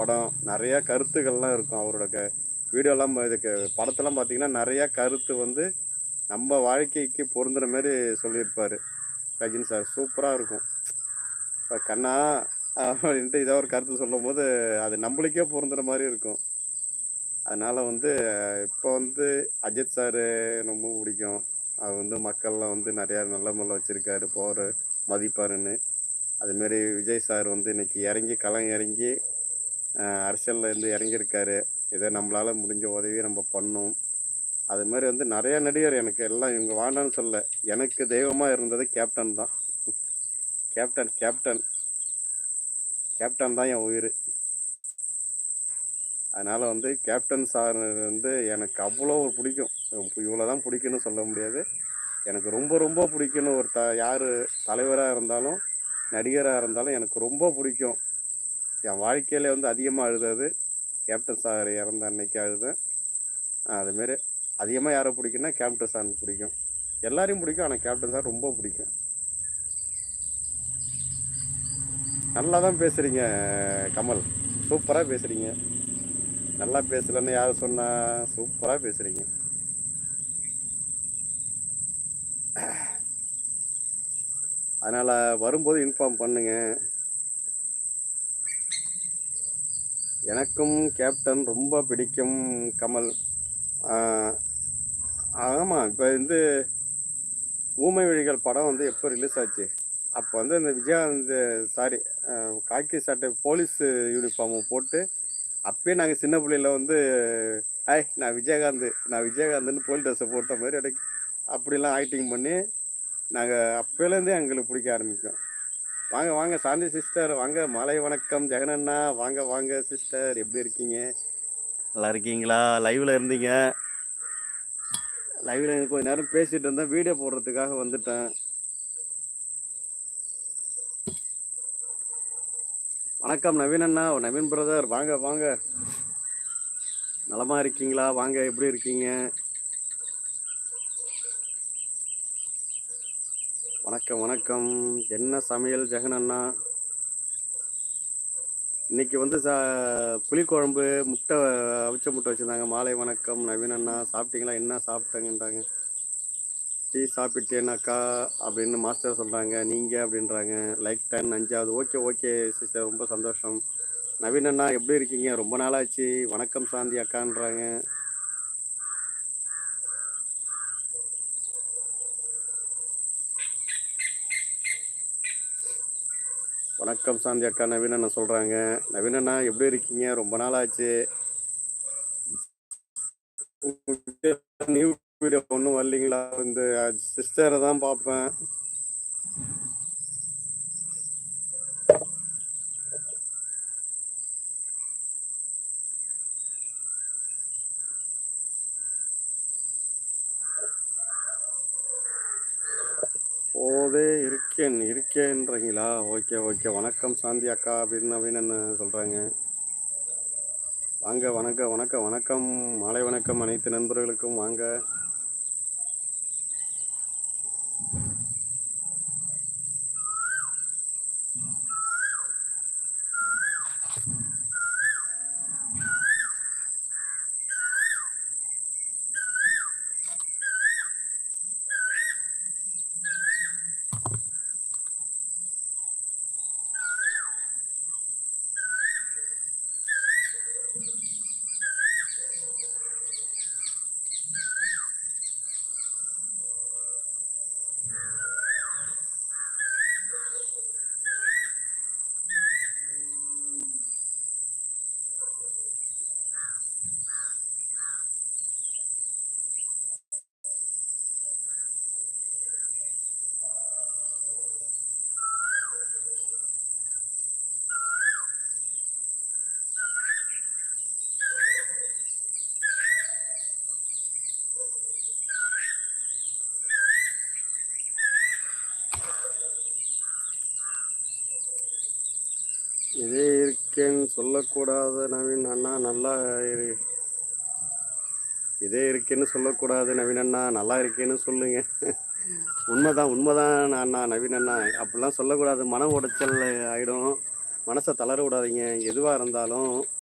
படம் நிறைய கருத்துக்கள்லாம் இருக்கும் அவரோட க வீடியோலாம் இதுக்கு படத்தெல்லாம் பார்த்தீங்கன்னா நிறையா கருத்து வந்து நம்ம வாழ்க்கைக்கு பொருந்துற மாதிரி சொல்லியிருப்பார். ரஜினி சார் சூப்பராக இருக்கும். இப்போ கண்ணா அப்படின்ட்டு ஏதோ ஒரு கருத்து சொல்லும்போது அது நம்மளுக்கே பொருந்துற மாதிரி இருக்கும். அதனால் வந்து இப்போ வந்து அஜித் சார் ரொம்ப பிடிக்கும். அவர் வந்து மக்கள்லாம் வந்து நிறையா நல்ல முறையில் வச்சுருக்காரு போகிற மதிப்பாருன்னு. அதுமாரி விஜய் சார் வந்து இன்னைக்கு இறங்கி களம் இறங்கி அரசியலில் இருந்து இறங்கியிருக்காரு. இதை நம்மளால் முடிஞ்ச உதவியை நம்ம பண்ணோம். அது மாதிரி வந்து நிறையா நடிகர் எனக்கு எல்லாம் இவங்க வாண்டான்னு சொல்ல எனக்கு தெய்வமாக இருந்தது கேப்டன் தான். Captain captain. கேப்டன் தான் என் உயிர். அதனால் வந்து கேப்டன் சார் வந்து எனக்கு அவ்வளோ ஒரு பிடிக்கும். இவ்வளோ தான் பிடிக்கும்னு சொல்ல முடியாது. எனக்கு ரொம்ப ரொம்ப பிடிக்கும்னு ஒரு த யார் தலைவராக இருந்தாலும் நடிகராக இருந்தாலும் எனக்கு ரொம்ப பிடிக்கும். என் வாழ்க்கையில் வந்து அதிகமாக அழுதது. கேப்டன் சார் இறந்த அன்னைக்கு அழுதேன் அதுமாரி அதிகமாக யாரை பிடிக்கும்னா கேப்டன் சார் பிடிக்கும். எல்லாரையும் பிடிக்கும் ஆனால் கேப்டன் சார் ரொம்ப பிடிக்கும். நல்லா தான் பேசுகிறீங்க கமல். சூப்பராக பேசுகிறீங்க நல்லா பேசலன்னு யார் சொன்னால் சூப்பராக பேசுகிறீங்க அதனால் வரும்போது இன்ஃபார்ம் பண்ணுங்கள் எனக்கும் கேப்டன் ரொம்ப பிடிக்கும் கமல். ஆமாம் இப்போ வந்து ஊமை வழிகள் படம் வந்து எப்போ ரிலீஸ் ஆச்சு? அப்போ வந்து இந்த விஜயகாந்த் சாரி காக்கி சட்டை போலீஸ் யூனிஃபார்மை போட்டு அப்பயே நாங்கள் சின்ன பிள்ளையில வந்து ஐய் நான் விஜயகாந்த் நான் விஜயகாந்த்னு போலீஸ் ட்ரெஸ்ஸை போட்ட மாதிரி எனக்கு அப்படிலாம் ஆக்டிங் பண்ணி நாங்கள் அப்போலேருந்தே எங்களுக்கு பிடிக்க ஆரம்பிக்கும் வாங்க வாங்க சாந்தி சிஸ்டர் வாங்க மாலை வணக்கம் ஜெகனண்ணா. வாங்க வாங்க சிஸ்டர் எப்படி இருக்கீங்க? நல்லா இருக்கீங்களா? லைவில் இருந்தீங்க. லைவில் கொஞ்ச நேரம் பேசிட்டு இருந்தேன். வீடியோ போடுறதுக்காக வந்துட்டேன். வணக்கம் நவீன் அண்ணா நவீன் பிரதர் வாங்க வாங்க. நலமா இருக்கீங்களா? வாங்க எப்படி இருக்கீங்க? வணக்கம் வணக்கம். என்ன சமையல் ஜெகன் அண்ணா? இன்னைக்கு வந்து சா புளிக்குழம்பு முட்டை அவிச்ச முட்டை வச்சுருந்தாங்க. மாலை வணக்கம் நவீன் அண்ணா. சாப்பிட்டீங்களா? என்ன சாப்பிட்டேங்கன்றாங்க. டீ சாப்பிட்டேனாக்கா அப்படின்னு மாஸ்டர் சொல்கிறாங்க நீங்கள் அப்படின்றாங்க. லைக் டென் அஞ்சாவது. Okay okay sister. ரொம்ப சந்தோஷம். நவீன் அண்ணா எப்படி இருக்கீங்க? ரொம்ப நாளாச்சு. வணக்கம் சாந்தி அக்கான்றாங்க. வணக்கம் சாந்தி அக்கா நவீன சொல்றாங்க. சொல்கிறாங்க அண்ணா எப்படி இருக்கீங்க? ரொம்ப நாள் ஆச்சு. நியூ வீடியோ ஒன்றும் வரலீங்களா? இந்த சிஸ்டரை தான் பார்ப்பேன். போதே இருக்கேன் இருக்கேன்றீங்களா ஓகே ஓகே. வணக்கம் சாந்தி அக்கா அப்படின்னு நவீனன் சொல்கிறாங்க வாங்க வணக்கம் வணக்கம் வணக்கம். மாலை வணக்கம் அனைத்து நண்பர்களுக்கும். வாங்க. இதே இருக்கேன்னு சொல்லக்கூடாது நவீன் அண்ணா நல்லா இரு. இதே இருக்கேன்னு சொல்லக்கூடாது நவீன் அண்ணா நல்லா இருக்கேன்னு சொல்லுங்க. உண்மைதான் உண்மைதான் அண்ணா நவீன் அண்ணா. அப்படிலாம் சொல்லக்கூடாது. மன உடைச்சல் ஆகிடும் மனசை தளர விடாதீங்க. எதுவாக இருந்தாலும்